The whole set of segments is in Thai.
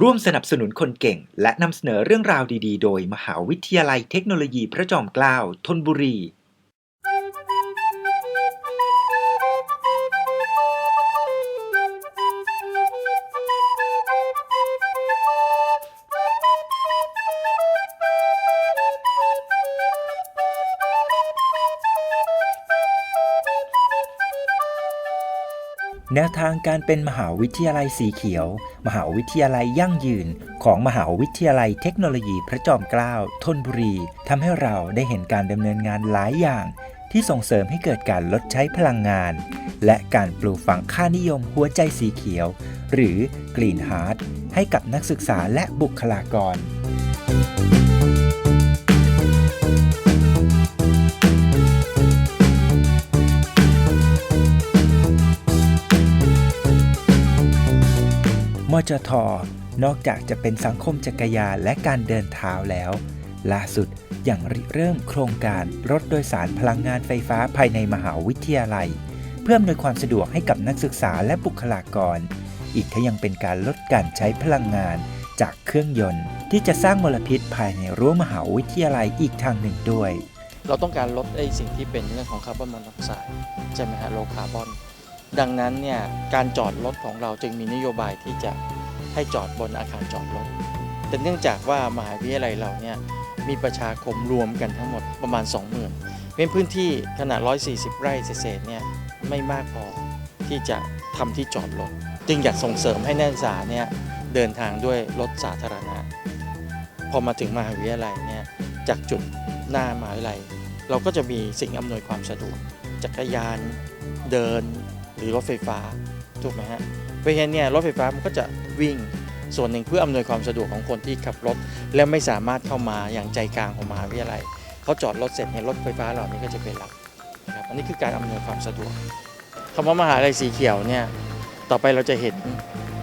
ร่วมสนับสนุนคนเก่ง และนำเสนอเรื่องราวดี ๆ โดย มหาวิทยาลัยเทคโนโลยีพระจอมเกล้าธนบุรี วทางการเป็นมหาวิทยาลัยสีเขียว มหาวิทยาลัยยั่งยืน ของมหาวิทยาลัยเทคโนโลยีพระจอมเกล้าธนบุรีทำให้เราได้เห็นการดำเนินงานหลายอย่าง ที่ส่งเสริมให้เกิดการลดใช้พลังงาน และการปลูกฝังค่านิยมหัวใจสีเขียว หรือกรีนฮาร์ดให้กับนักศึกษาและบุคลากร มจท นอกจากจะเป็นสังคมจักรยานและการเดินเท้าแล้ว ล่าสุดยังริเริ่มโครงการรถโดยสารพลังงานไฟฟ้าภายในมหาวิทยาลัย เพื่ออำนวยความสะดวกให้กับนักศึกษาและบุคลากร อีกทั้งยังเป็นการลดการใช้พลังงานจากเครื่องยนต์ ที่จะสร้างมลพิษภายในรั้วมหาวิทยาลัยอีกทางหนึ่งด้วย เราต้องการลดไอ้สิ่งที่เป็นเรื่องของคาร์บอนมอนอกไซด์ใช่ไหมฮะโลคาร์บอน ดังนั้นเนี่ยการจอดรถของเราจึงมีนโยบายที่จะให้จอดบนอาคารจอดรถ แต่เนื่องจากว่ามหาวิทยาลัยเราเนี่ยมีประชาคมรวมกันทั้งหมดประมาณ 20,000เป็นพื้นที่ขนาด 140 ไร่เศษๆเนี่ยไม่มากพอที่จะทำที่จอดรถ จึงอยากส่งเสริมให้นักศึกษาเนี่ยเดินทางด้วยรถสาธารณะ พอมาถึงมหาวิทยาลัยเนี่ยจากจุดหน้ามหาวิทยาลัย เราก็จะมีสิ่งอำนวยความสะดวกจักรยานเดิน รือรถไฟฟ้าถูกไหมฮะเพราะฉะนั้นเนี่ยรถไฟฟ้ามันก็จะวิ่งส่วนหนึ่งเพื่ออำนวยความสะดวกของคนที่ขับรถ และไม่สามารถเข้ามาอย่างใจกลางของมหาวิทยาลัยเขาจอดรถเสร็จเนี่ยรถไฟฟ้าเหล่านี้ก็จะไปรับนะครับอันนี้คือการอำนวยความสะดวกคำว่ามหาลัยสีเขียวเนี่ยต่อไปเราจะเห็น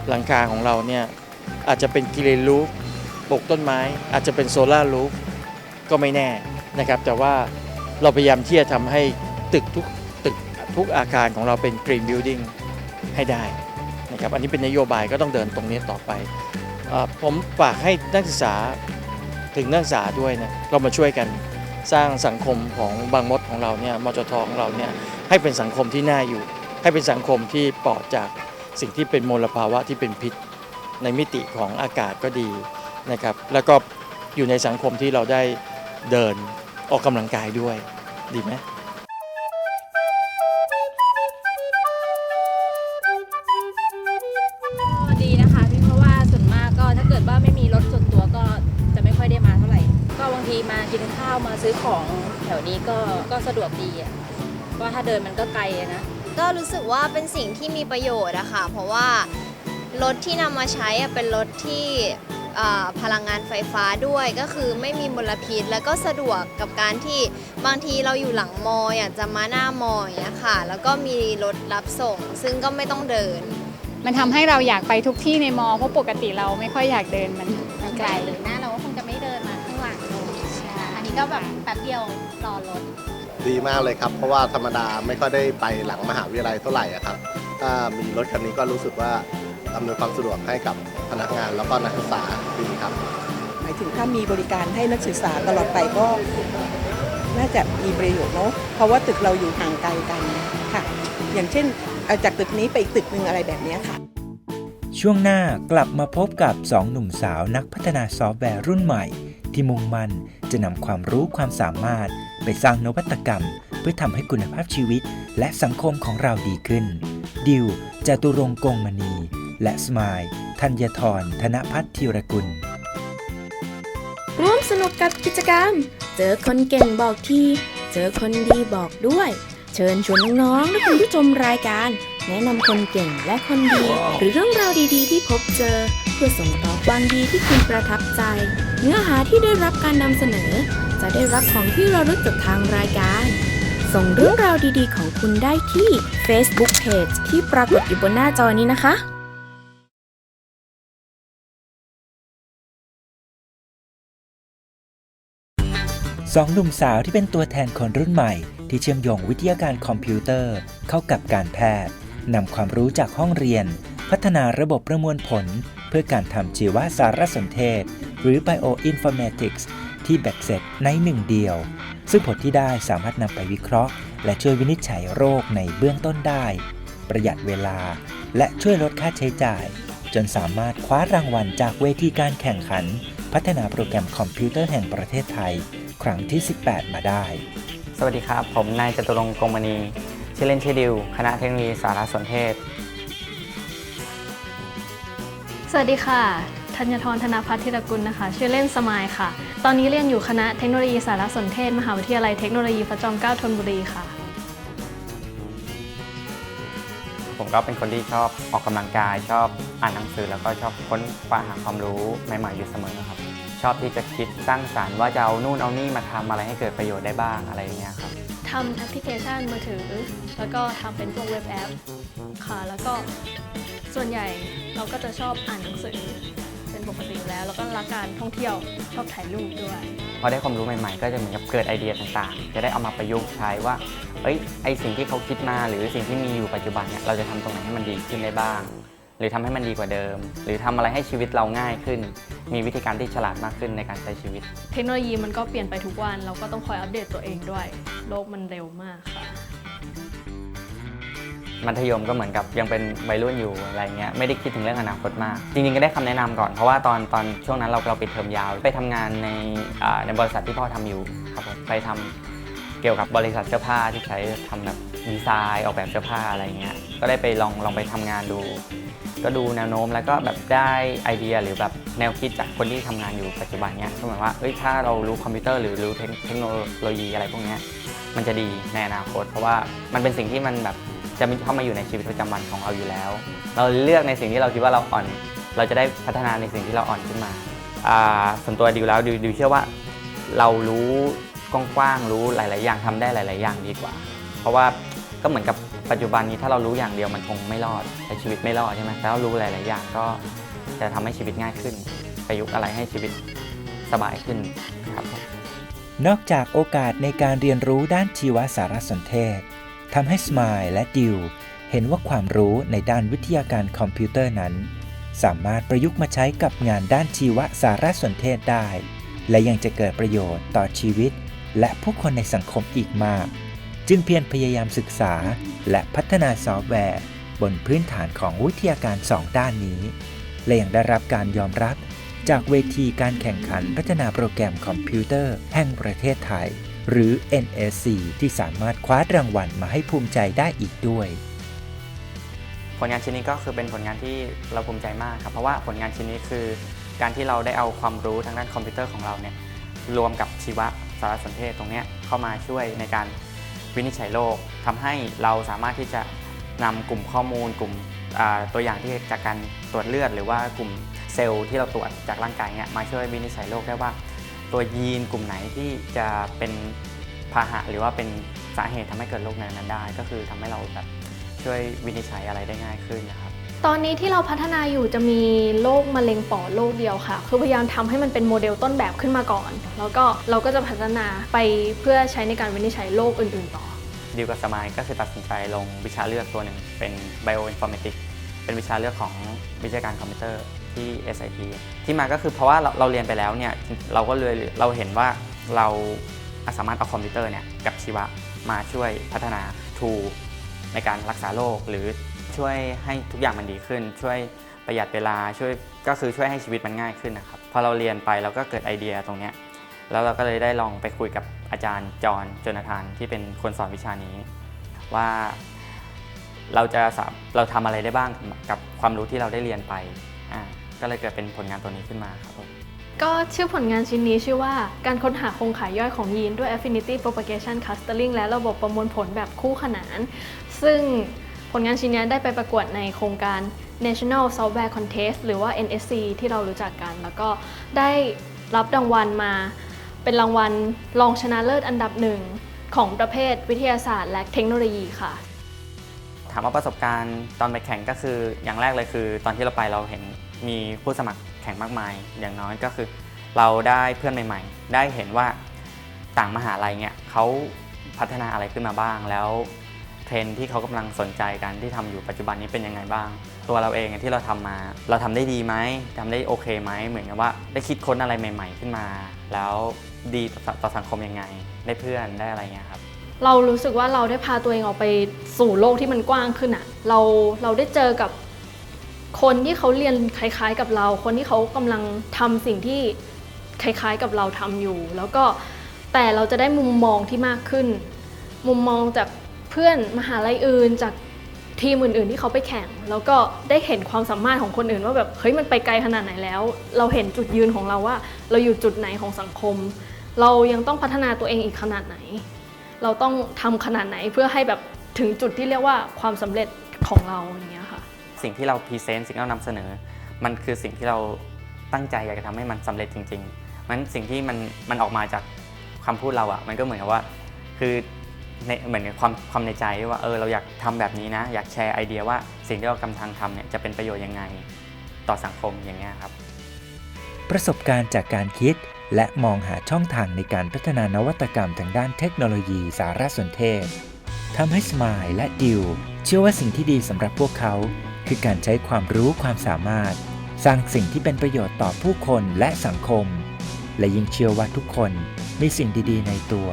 หลังคาของเราเนี่ยอาจจะเป็นกิเลนลูฟปลูกต้นไม้ อาจจะเป็นโซลาร์ลูฟก็ไม่แน่นะครับแต่ว่าเราพยายามที่จะทำให้ตึกทุก ทุกอาคารของเราเป็น Green Building ให้ได้นะครับอันนี้เป็นนโยบายก็ต้องเดินตรงนี้ต่อไปอผมฝากให้นักศึกษาถึงนักศึกษาด้วยนะเรามาช่วยกันสร้างสังคมของบางมดของเราเนี่ยมจทของเราเนี่ยให้เป็นสังคมที่น่าอยู่ ให้เป็นสังคมที่ปลอดจากสิ่งที่เป็นมลภาวะที่เป็นพิษในมิติของอากาศก็ดีนะครับแล้วก็อยู่ในสังคมที่เราได้เดินออกกำลังกายด้วยดีไหม ก็ก็สะดวกดีอะเพราะว่าถ้าเดินมันก็ไกลอะนะ ก็รู้สึกว่าเป็นสิ่งที่มีประโยชน์อะค่ะ เพราะว่ารถที่นำมาใช้อะเป็นรถที่อ่าพลังงานไฟฟ้าด้วย ก็คือไม่มีมลพิษ แล้วก็สะดวกกับการที่บางทีเราอยู่หลังมออยากจะมาหน้ามออย่างเงี้ยค่ะ แล้วก็มีรถรับส่ง ซึ่งก็ไม่ต้องเดิน มันทำให้เราอยากไปทุกที่ในมอ เพราะปกติเราไม่ค่อยอยากเดินมันมันไกล หรือหน้าเราก็คงจะไม่เดินมาข้างหลังอันนี้ก็แบบแป๊บเดียว รอรถ ดีมากเลยครับ เพราะว่าธรรมดาไม่ค่อยได้ไปหลังมหาวิทยาลัยเท่าไหร่อะครับ ถ้ามีรถคันนี้ก็รู้สึกว่าอำนวยความสะดวกให้กับพนักงานแล้วก็นักศึกษาดีครับ หมายถึงถ้ามีบริการให้นักศึกษาตลอดไปก็ น่าจะมีประโยชน์เนาะเพราะว่าตึกเราอยู่ห่างไกลกันค่ะ อย่างเช่นเอาจากตึกนี้ไปอีกตึกหนึ่งอะไรแบบเนี้ยค่ะ ช่วงหน้ากลับมาพบกับ 2 หนุ่มสาวนักพัฒนาซอฟต์แวร์รุ่นใหม่ ที่มุ่งมั่นจะนำความรู้ความสามารถ ไปสร้างนวัตกรรม เพื่อทำให้คุณภาพชีวิต และสังคมของเราดีขึ้น ดิวจตุรงกงมณี และสมายธัญทรธนพัฒน์ธีรกุล ร่วมสนุกกับกิจกรรม เจอคนเก่งบอกทีเจอคนดีบอกด้วย เชิญชวนน้องๆและคุณผู้ชมรายการ แนะนำคนเก่งและคนดี หรือเรื่องราวดีๆ ที่พบเจอ เพื่อส่งต่อความดีที่คุณประทับใจ เนื้อหาที่ได้รับการนำเสนอ จะได้รับของที่ระลึกจากทางรายการ ส่งเรื่องราวดีๆ ของคุณได้ที่ Facebook Page ที่ปรากฏอยู่บนหน้าจอนี้นะคะสองหนุ่มสาวที่เป็นตัวแทนคนรุ่นใหม่ ที่เชื่อมโยงวิทยาการคอมพิวเตอร์ เข้ากับการแพทย์นำความรู้จากห้องเรียน พัฒนาระบบประมวลผล เพื่อการทำชีวสารสนเทศ หรือ Bioinformatics ที่แบตเสร็จในหนึ่งเดียว ซึ่งผลที่ได้สามารถนำไปวิเคราะห์ และช่วยวินิจฉัยโรคในเบื้องต้นได้ ประหยัดเวลา และช่วยลดค่าใช้จ่าย จนสามารถคว้ารางวัลจากเวทีการแข่งขัน พัฒนาโปรแกรมคอมพิวเตอร์แห่งประเทศไทย ครั้งที่ 18 มาได้ สวัสดีครับ ผมนายจตุรงค์กงมณีชื่อเล่นชื่อดิว คณะเทคโนโลยีสารสนเทศ สวัสดีค่ะ ธัญทรธนาพัฒน์ธิรกุลนะคะ ชื่อเล่นสมายค่ะ ตอนนี้เรียนอยู่คณะเทคโนโลยีสารสนเทศ มหาวิทยาลัยเทคโนโลยีพระจอมเกล้าธนบุรีค่ะ ผมก็เป็นคนที่ชอบออกกำลังกาย ชอบอ่านหนังสือแล้วก็ชอบค้นคว้าหาความรู้ใหม่ๆอยู่เสมอครับ ชอบที่จะคิดสร้างสารรค์ว่าจะเอานู่นเอานี่มาทำอะไรให้เกิดประโยชน์ได้บ้างอะไรอย่างเงี้ยครับทำแอปพลิเคชันมือถือ แล้วก็ทำเป็นพวกเว็บแอปค่ะ แล้วก็ส่วนใหญ่เราก็จะชอบอ่านหนังสือเป็นปกติอยู่แล้ว แล้วก็รักการท่องเที่ยวชอบถ่ายรูปด้วย พอได้ความรู้ใหม่ๆ ก็จะเหมือนกับเกิดไอเดียต่างๆ จะได้เอามาประยุกต์ใช้ว่า เอ้ย ไอสิ่งที่เขาคิดมาหรือสิ่งที่มีอยู่ปัจจุบันเนี่ย เราจะทำตรงไหนให้มันดีขึ้นได้บ้าง หรือทำให้มันดีกว่าเดิม หรือทำอะไรให้ชีวิตเราง่ายขึ้น มีวิธีการที่ฉลาดมากขึ้นในการใช้ชีวิต เทคโนโลยีมันก็เปลี่ยนไปทุกวัน เราก็ต้องคอยอัปเดตตัวเองด้วย โลกมันเร็วมากค่ะ มัธยมก็เหมือนกับยังเป็นวัยรุ่นอยู่อะไรเงี้ยไม่ได้คิดถึงเรื่องอนาคตมาก จริงๆก็ได้คำแนะนำก่อนเพราะว่าตอนตอนช่วงนั้นเราเราปิดเทอมยาว ไปทำงานในในบริษัทที่พ่อทำอยู่ครับผมไปทำเกี่ยวกับบริษัทเสื้อผ้าที่ใช้ทำแบบดีไซน์ออกแบบเสื้อผ้าอะไรเงี้ยก็ได้ไปลองลองไปทำงานดู ก็ดูแนวโน้มแล้วก็แบบได้ไอเดียหรือแบบแนวคิดจากคนที่ทำงานอยู่ปัจจุบันเนี้ยก็เหมือนว่าเอ้ยถ้าเรารู้คอมพิวเตอร์หรือรู้เทคเทคโนโลยีอะไรพวกเนี้ยมันจะดีในอนาคต เพราะว่ามันเป็นสิ่งที่มันแบบ จะมีเข้ามาอยู่ในชีวิตประจำวันของเราอยู่แล้ว เราเลือกในสิ่งที่เราคิดว่าเราอ่อน เราจะได้พัฒนาในสิ่งที่เราอ่อนขึ้นมาอ่าส่วนตัวดิวแล้วดิวดิวเชื่อว่าเรารู้กว้างๆรู้หลาย ๆ อย่างทำได้หลาย ๆ อย่างดีกว่า เพราะว่าก็เหมือนกับปัจจุบันนี้ถ้าเรารู้อย่างเดียวมันคงไม่รอดใช้ชีวิตไม่รอดใช่ไหมแต่ถ้าเรารู้หลาย ๆ อย่างก็จะทำให้ชีวิตง่ายขึ้นประยุกต์อะไรให้ชีวิตสบายขึ้นครับนอกจากโอกาสในการเรียนรู้ด้านชีวสารสนเทศ ทำให้สมายและดิวเห็นว่าความรู้ในด้านวิทยาการคอมพิวเตอร์นั้น สามารถประยุกต์มาใช้กับงานด้านชีวสารสนเทศได้ และยังจะเกิดประโยชน์ต่อชีวิต และผู้คนในสังคมอีกมาก จึงเพียรพยายามศึกษาและพัฒนาซอฟต์แวร์ บนพื้นฐานของวิทยาการสองด้านนี้ และยังได้รับการยอมรับจากเวทีการแข่งขันพัฒนาโปรแกรมคอมพิวเตอร์แห่งประเทศไทย หรือ NSC ที่สามารถคว้ารางวัลมาให้ภูมิใจได้อีกด้วย ผลงานชิ้นนี้ก็คือเป็นผลงานที่เราภูมิใจมากครับ เพราะว่าผลงานชิ้นนี้คือการที่เราได้เอาความรู้ทางด้านคอมพิวเตอร์ของเราเนี่ยรวมกับชีวสารสนเทศตรงนี้เข้ามาช่วยในการวินิจฉัยโรคทำให้เราสามารถที่จะนำกลุ่มข้อมูล กลุ่มตัวอย่างที่จากการตรวจเลือด หรือว่ากลุ่มเซลล์ที่เราตรวจจากร่างกายเนี่ยมาช่วยวินิจฉัยโรคได้ว่า ตัวยีนกลุ่มไหนที่จะเป็นพาหะหรือว่าเป็นสาเหตุทำให้เกิดโรคนั้นๆได้ ก็คือทำให้เราแบบช่วยวินิจฉัยอะไรได้ง่ายขึ้นนะครับตอนนี้ที่เราพัฒนาอยู่จะมีโรคมะเร็งปอดโรคเดียวค่ะ คือพยายามทำให้มันเป็นโมเดลต้นแบบขึ้นมาก่อน แล้วก็เราก็จะพัฒนาไปเพื่อใช้ในการวินิจฉัยโรคอื่นๆต่อดิวกับสมายก็คือตัดสินใจลงวิชาเลือกตัวหนึ่งเป็น Bioinformatics เป็นวิชาเลือกของวิชาการคอมพิวเตอร์ ที่ SIT ที่มาก็คือเพราะว่าเราเราเรียนไปแล้วเนี่ยเราก็เลยเราเห็นว่าเราสามารถเอาคอมพิวเตอร์เนี่ยกับชีวะมาช่วยพัฒนาทูในการรักษาโรคหรือช่วยให้ทุกอย่างมันดีขึ้น ช่วยประหยัดเวลาช่วยก็คือช่วยให้ชีวิตมันง่ายขึ้นนะครับพอเราเรียนไปเราก็เกิดไอเดียตรงเนี้ยแล้วเราก็เลยได้ลองไปคุยกับอาจารย์จอห์นจนาธานที่เป็นคนสอนวิชานี้ ว่าเราจะเราทำอะไรได้บ้างกับความรู้ที่เราได้เรียนไปอ่า ก็เลยเกิดเป็นผลงานตัวนี้ขึ้นมาครับผมก็ชื่อผลงานชิ้นนี้ชื่อว่าการค้นหาโครงข่ายย่อยของยีนด้วย affinity propagation clustering และระบบประมวลผลแบบคู่ขนาน ซึ่งผลงานชิ้นนี้ได้ไปประกวดในโครงการ National Software Contest หรือว่า NSC ที่เรารู้จักกัน แล้วก็ได้รับรางวัลมาเป็นรางวัลรองชนะเลิศอันดับหนึ่งของประเภทวิทยาศาสตร์และเทคโนโลยีค่ะ ถามว่าประสบการณ์ตอนไปแข่งก็คืออย่างแรกเลยคือ ตอนที่เราไปเราเห็น มีผู้สมัครแข่งมากมาย อย่างน้อยก็คือ เราได้เพื่อนใหม่ ๆ ได้เห็นว่าต่างมหาลัยเนี่ยเขาพัฒนาอะไรขึ้นมาบ้าง แล้วเทรนที่เขากำลังสนใจกันที่ทำอยู่ปัจจุบันนี้เป็นยังไงบ้าง ตัวเราเองที่เราทำมา เราทำได้ดีไหมทำได้โอเคไหมเหมือนกับว่าได้คิดค้นอะไรใหม่ ๆ ขึ้นมา แล้วดีต่อต่อสังคมยังไง ได้เพื่อนได้อะไรเงี้ยครับเรารู้สึกว่าเราได้พาตัวเองออกไปสู่โลกที่มันกว้างขึ้นอะเราเราได้เจอกับ คนที่เขาเรียนคล้ายๆกับเรา คนที่เขากำลังทำสิ่งที่คล้ายๆกับเราทำอยู่ แล้วก็แต่เราจะได้มุมมองที่มากขึ้น มุมมองจากเพื่อนมหาลัยอื่นจากทีมอื่นๆที่เขาไปแข่ง แล้วก็ได้เห็นความสามารถของคนอื่นว่าแบบเฮ้ยมันไปไกลขนาดไหนแล้ว เราเห็นจุดยืนของเราว่า เราอยู่จุดไหนของสังคม เรายังต้องพัฒนาตัวเองอีกขนาดไหน เราต้องทำขนาดไหนเพื่อให้แบบถึงจุดที่เรียกว่าความสำเร็จของเรา สิ่งที่เราพรีเซนต์สิ่งที่เรานำเสนอ มันคือสิ่งที่เราตั้งใจอยากจะทำให้มันสำเร็จจริงๆมันสิ่งที่มันมันออกมาจากคำพูดเราอะมันก็เหมือนกับว่าคือในเหมือนกับความความในใจว่าเออเราอยากทำแบบนี้นะ อยากแชร์ไอเดียว่าสิ่งที่เรากำลังทำเนี่ยจะเป็นประโยชน์ยังไงต่อสังคมอย่างเงี้ยครับ ประสบการณ์จากการคิดและมองหาช่องทางในการพัฒนานวัตกรรมทางด้านเทคโนโลยีสารสนเทศทำให้สมายและดิว เชื่อว่าสิ่งที่ดีสำหรับพวกเขา คือการใช้ความรู้ความสามารถ สร้างสิ่งที่เป็นประโยชน์ต่อผู้คนและสังคม และยิ่งเชื่อว่าทุกคนมีสิ่งดีๆ ในตัว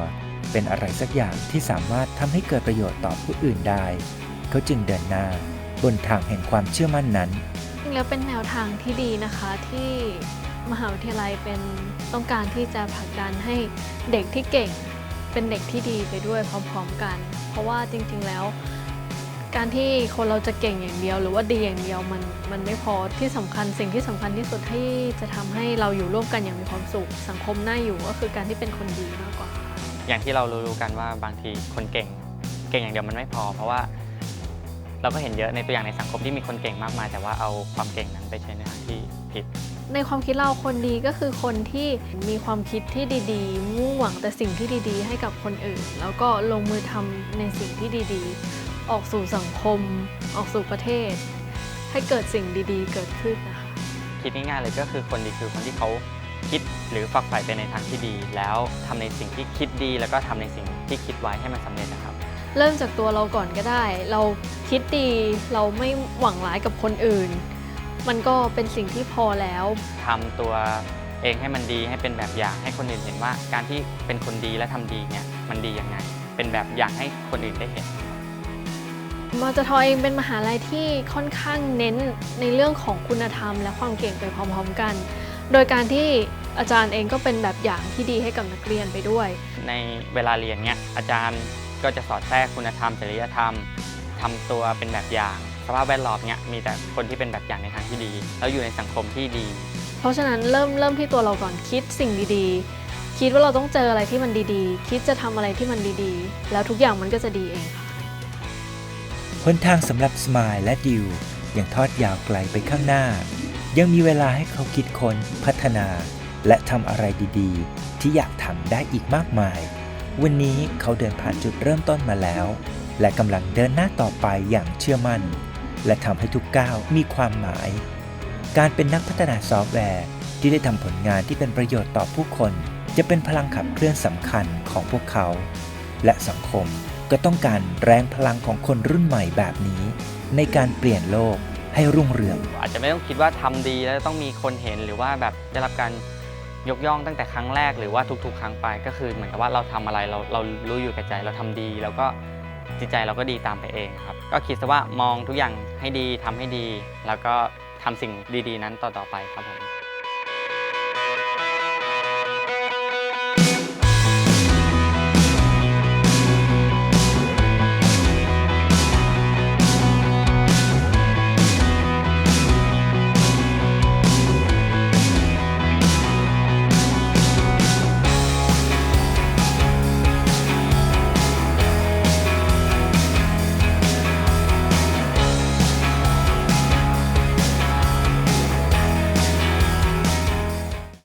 เป็นอะไรสักอย่างที่สามารถทำให้เกิดประโยชน์ต่อผู้อื่นได้ เขาจึงเดินหน้า บนทางแห่งความเชื่อมั่นนั้น จริงแล้วเป็นแนวทางที่ดีนะคะที่มหาวิทยาลัยเป็นต้องการที่จะผลักดันให้เด็กที่เก่ง เป็นเด็กที่ดีไปด้วยพร้อม ๆ กัน เพราะว่าจริง ๆ แล้ว การที่คนเราจะเก่งอย่างเดียว หรือว่าดีอย่างเดียวมันมันไม่พอที่สำคัญสิ่งที่สำคัญที่สุดที่จะทำให้เราอยู่ร่วมกันอย่างมีความสุข สังคมน่าอยู่ก็คือการที่เป็นคนดีมากกว่า อย่างที่เรารู้ๆกันว่าบางทีคนเก่ง เก่งอย่างเดียวมันไม่พอ เพราะว่าเราก็เห็นเยอะในตัวอย่างในสังคมที่มีคนเก่งมากมาย แต่ว่าเอาความเก่งนั้นไปใช้ในทางที่ผิด ในความคิดเราคนดีก็คือคนที่มีความคิดที่ดีๆ มุ่งหวังแต่สิ่งที่ดีๆ ให้กับคนอื่น แล้วก็ลงมือทำในสิ่งที่ดีๆ ออกสู่สังคม ออกสู่ประเทศ ให้เกิดสิ่งดีๆ เกิดขึ้นนะคะคิดง่ายๆเลยก็คือคนดีคือคนที่เขาคิดหรือฝักใฝ่ไปในทางที่ดี แล้วทำในสิ่งที่คิดดี แล้วก็ทำในสิ่งที่คิดไว้ให้มันสำเร็จนะครับ เริ่มจากตัวเราก่อนก็ได้ เราคิดดีเราไม่หวังร้ายกับคนอื่น มันก็เป็นสิ่งที่พอแล้วทำตัวเองให้มันดีให้เป็นแบบอย่างให้คนอื่นเห็นว่า การที่เป็นคนดีและทำดีเนี่ยมันดียังไง เป็นแบบอย่างให้คนอื่นได้เห็น มจทอเองเป็นมหาลัยที่ค่อนข้างเน้นในเรื่องของคุณธรรม และความเก่งไปพร้อมๆกัน โดยการที่อาจารย์เองก็เป็นแบบอย่างที่ดีให้กับนักเรียนไปด้วย ในเวลาเรียนเนี่ยอาจารย์ก็จะสอดแทรกคุณธรรมจริยธรรมทำตัวเป็นแบบอย่างสภาพแวดล้อมเนี่ยมีแต่คนที่เป็นแบบอย่างในทางที่ดี แล้วอยู่ในสังคมที่ดี เพราะฉะนั้นเริ่มเริ่มที่ตัวเราก่อนคิดสิ่งดีๆ คิดว่าเราต้องเจออะไรที่มันดีๆ คิดจะทำอะไรที่มันดีๆ แล้วทุกอย่างมันก็จะดีเองค่ะ หนทางสำหรับสมายและดิวยังทอดยาวไกลไปข้างหน้า ยังมีเวลาให้เขาคิดค้นพัฒนา และทำอะไรดีๆ ที่อยากทำได้อีกมากมาย วันนี้เขาเดินผ่านจุดเริ่มต้นมาแล้ว และกำลังเดินหน้าต่อไปอย่างเชื่อมั่น และทำให้ทุกก้าวมีความหมาย การเป็นนักพัฒนาซอฟต์แวร์ที่ได้ทำผลงานที่เป็นประโยชน์ต่อผู้คน จะเป็นพลังขับเคลื่อนสำคัญของพวกเขา และสังคม ก็ต้องการแรงพลังของคนรุ่นใหม่แบบนี้ ในการเปลี่ยนโลกให้รุ่งเรือง อาจจะไม่ต้องคิดว่าทำดีแล้วต้องมีคนเห็นหรือว่าแบบได้รับการยกย่องตั้งแต่ครั้งแรกหรือว่าทุก ๆ ครั้งไปก็คือ เหมือนกับว่าเราทำอะไรเราเรารู้อยู่กับใจเราทำดี แล้วก็จิตใจเราก็ดีตามไปเองครับ ก็คิดซะว่ามองทุกอย่างให้ดีทำให้ดี แล้วก็ทำสิ่งดีๆ นั้นต่อๆไปครับผม